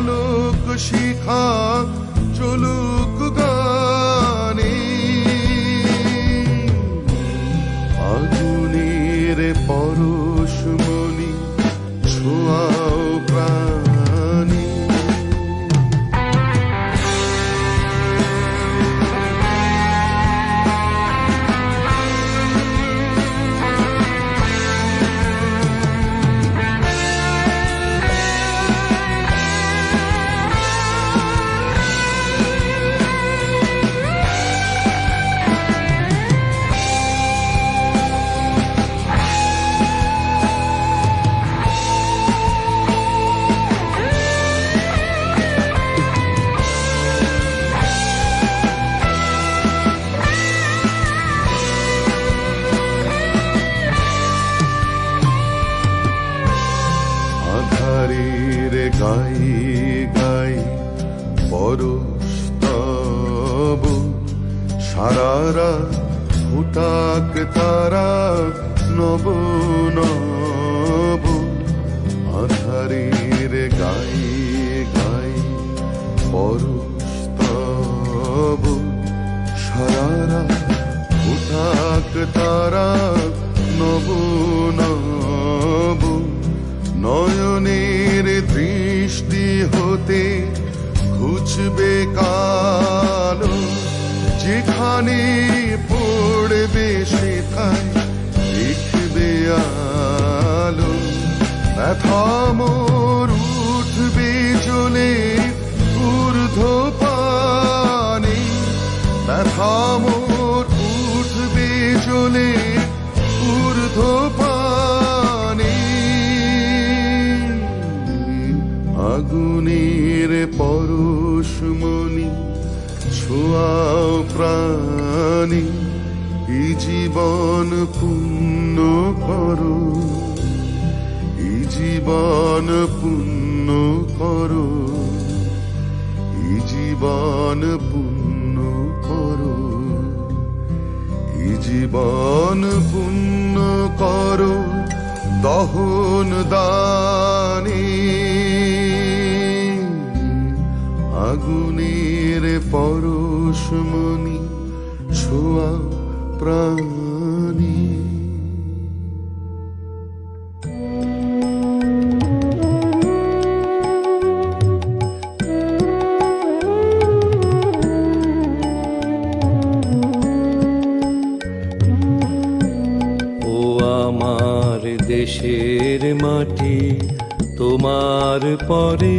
আলোক শিখা চলুক গানে। আগুনের গাই গাই, পরশ তব সারারা ফুটাক তারা নব নব, আধারের গাই গাই, পরশ তব সারারা ফুটাক তারা নব নব দৃষ্টি হতে খুঁজবে কালো যেখানে পড়বে সেখানে দেখবে আলো। ব্যথা আগুনের পরশমণি ছোঁয়াও প্রাণী, এই জীবন পূর্ণ করো। এই জীবন পূর্ণ করো। এই জীবন পূর্ণ করো। এই জীবন পূর্ণ করো। দহন দানে আগুনের পরশমণি ছোঁয়া প্রাণী। দেশের মাটি তোমার পরে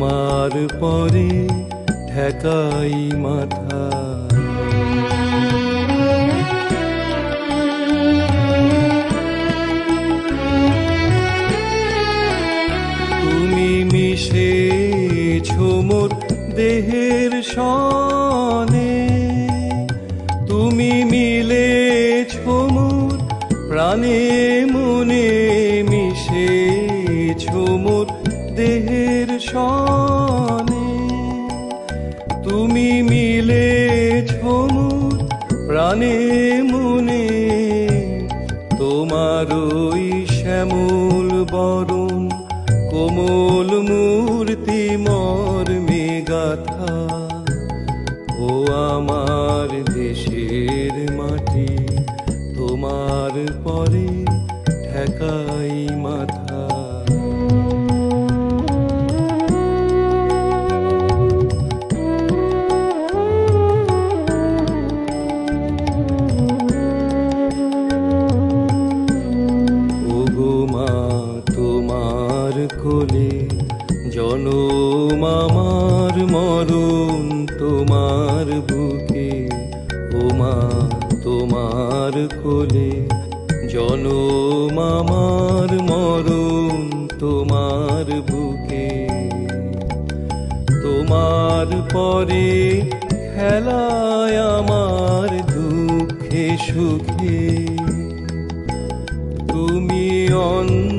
তোমার পরে ঠেকাই মাথা। তুমি মিশে মোর দেহের সনে। তুমি মিলে মোর প্রাণে মনে মিশে মোর দেহের সনে। প্রাণে মনে, তোমার ওই শ্যামল বরণ, কোমল মূর্তি মর্মে গাথা ও আমার দেশের মাটি, তোমার পরে ঠেকাই মাথা বুকে ও মা তোমার কোলে জনম আমার মরণ তোমার বুকে। তোমার পরে খেলায় আমার দুঃখে সুখে। তুমি অন্ন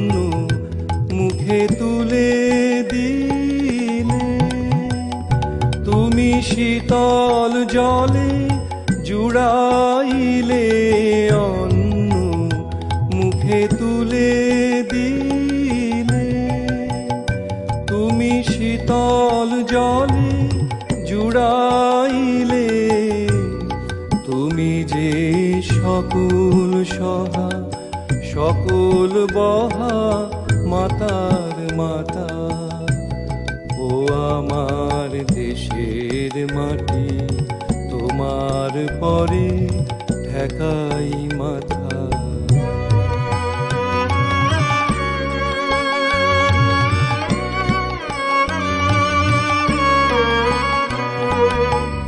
শীতল জলে জুড়াইলে অন্ন মুখে তুলে দিলে। তুমি শীতল জলে জুড়াইলে, তুমি যে সকল সহা সকল বহা মাতার মাতা, ও আমার দেশের মাটি, তোমার পরে ঠেকাই মাথা।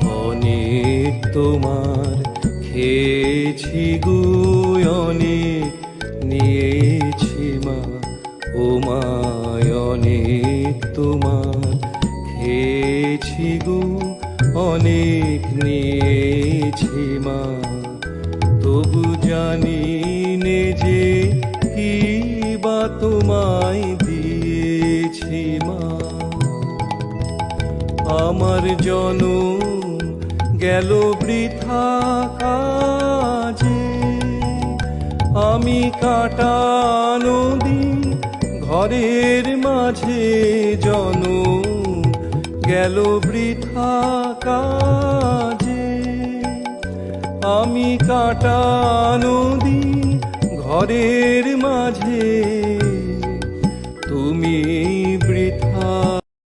অনেক তোমার খেয়েছি গো অনেক নিয়েছি মা। ও মায় অনেক তোমার খেয়েছি গো অনেক নিয়েছি মা। তবু জানি যে কি বা তোমায় দিয়েছি মা। আমার জনম গেল বৃথা কাজে। আমি কাটানো দিন ঘরের মাঝে জনম গেল বৃথা কাজে। আমি কাটানো দিন ঘরের মাঝে।